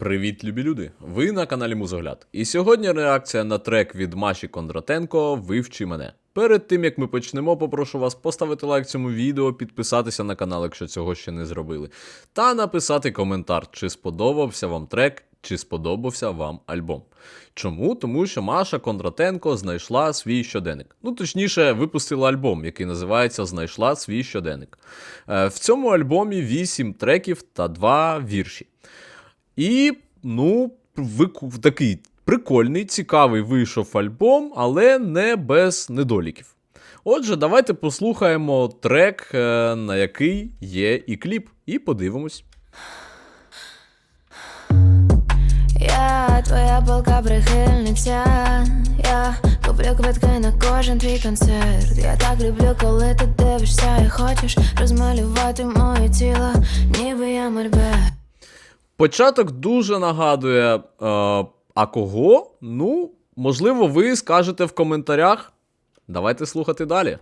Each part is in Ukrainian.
Привіт, любі люди! Ви на каналі Музогляд. І сьогодні реакція на трек від Маші Кондратенко Вивчи мене. Перед тим як ми почнемо, попрошу вас поставити лайк цьому відео, підписатися на канал, якщо цього ще не зробили, та написати коментар, чи сподобався вам трек, чи сподобався вам альбом. Чому? Тому що Маша Кондратенко знайшла свій щоденник. Ну, точніше, випустила альбом, який називається Знайшла свій щоденник. Е, В цьому альбомі 8 треків та 2 вірші. І, ну, вику- такий прикольний, цікавий вийшов альбом, але не без недоліків. Отже, давайте послухаємо трек, е, на який є і кліп, і подивимось. Я твоя полка прихильниця. Я куплю квитки на кожен твій концерт. Я так люблю, коли ти дивишся і хочеш розмалювати моє тіло, ніби я мольбе. Початок дуже нагадує, е, а кого? Ну, можливо, ви скажете в коментарях. Давайте слухати далі.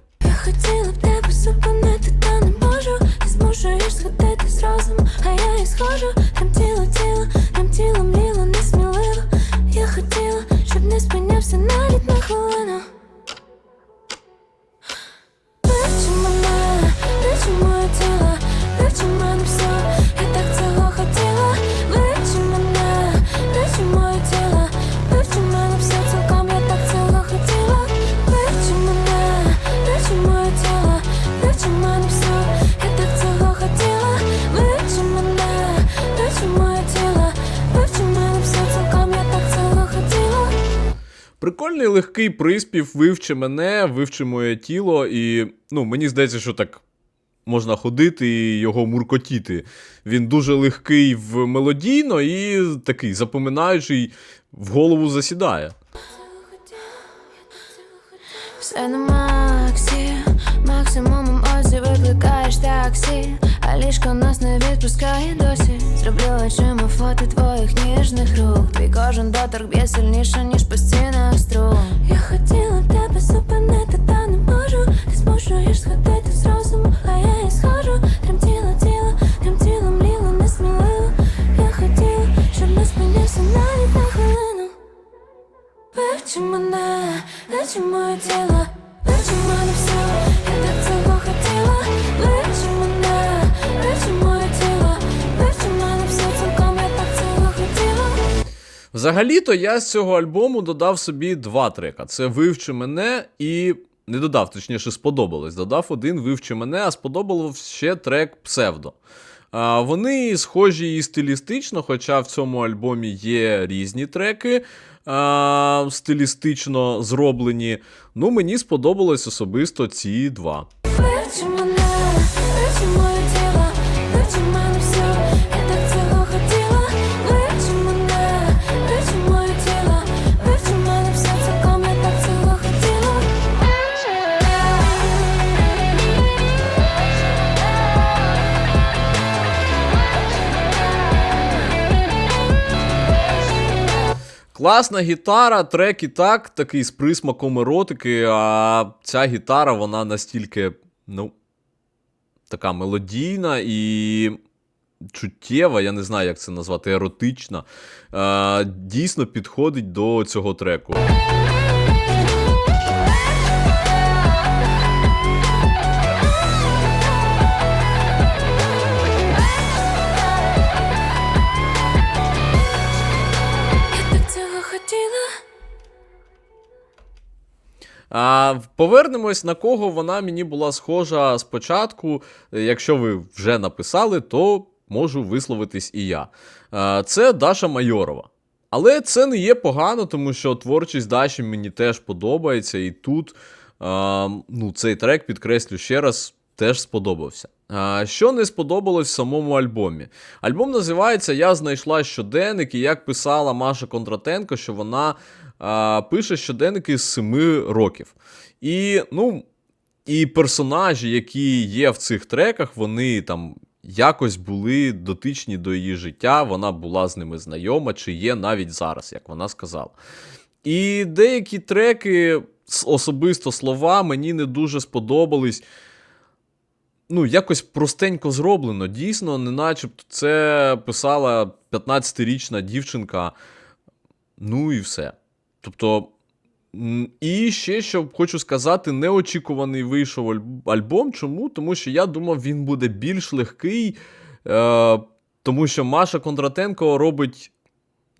Прикольний легкий приспів, вивчи мене, вивчи моє тіло, і ну, мені здається, що так можна ходити і його муркотіти. Він дуже легкий в мелодійно і такий запоминаючий в голову засідає. Все на максі, максимум емоцій викликаєш таксі, а ліжко нас не відпускає досі. Зроблю очима фото твоїх ніжних рук. Твій кожен доторк б'є сильніше, ніж по стінах струн. Я хотіла тебе зупинити, та не можу. Ти змушуєш сходити з розуму, а я і схожу. Тремтіло тіло, тремтіло мліло несміливо. Я хотіла, щоб не спинився навіть на хвилину. Вивчи мене, вивчи моє тіло, Взагалі-то я з цього альбому додав собі два трека: це Вивчи мене і. Не додав, точніше, сподобалось. Додав один Вивчи мене, а сподобався ще трек Псевдо. А, вони схожі і стилістично, хоча в цьому альбомі є різні треки а, стилістично зроблені. Ну, мені сподобалось особисто ці два. Вивчи мене, Класна гітара, трек і так, такий з присмаком еротики, а ця гітара, вона настільки, ну, така мелодійна і чуттєва, я не знаю, як це назвати, еротична. Дійсно підходить до цього треку. А повернемось на кого вона мені була схожа спочатку. Якщо ви вже написали, то можу висловитись і я. Це Даша Майорова. Але це не є погано, тому що творчість Даші мені теж подобається, і тут ну, цей трек, підкреслю ще раз, теж сподобався. Що не сподобалось в самому альбомі? Альбом називається Я знайшла щоденник, і як писала Маша Кондратенко, що вона а, пише щоденники з 7 років. І, ну, і персонажі, які є в цих треках, вони там якось були дотичні до її життя, вона була з ними знайома, чи є навіть зараз, як вона сказала. І деякі треки, особисто слова, мені не дуже сподобались. Ну, якось простенько зроблено. Дійсно, не начебто це писала 15-річна дівчинка. Ну і все. Тобто. І ще що хочу сказати, неочікуваний вийшов альбом. Чому? Тому що я думав, він буде більш легкий, е, тому що Маша Кондратенко робить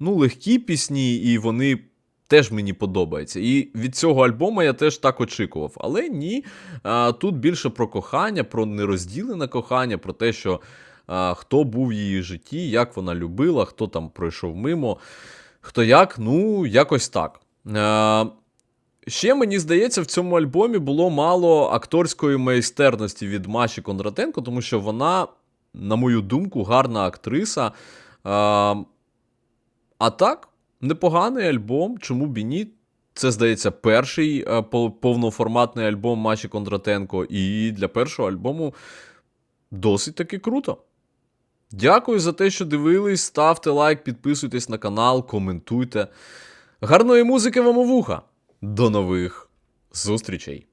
ну, легкі пісні, і вони теж мені подобаються. І від цього альбому я теж так очікував. Але ні, тут більше про кохання, про нерозділене кохання, про те, що хто був в її житті, як вона любила, хто там пройшов мимо, хто як, ну, якось так. Ще мені здається, в цьому альбомі було мало акторської майстерності від Маші Кондратенко, тому що вона, на мою думку, гарна актриса. А так, непоганий альбом, чому б і ні? Це, здається, перший е, повноформатний альбом Маші Кондратенко, і для першого альбому досить таки круто. Дякую за те, що дивились. Ставте лайк, підписуйтесь на канал, коментуйте. Гарної музики вам у вуха. До нових зустрічей!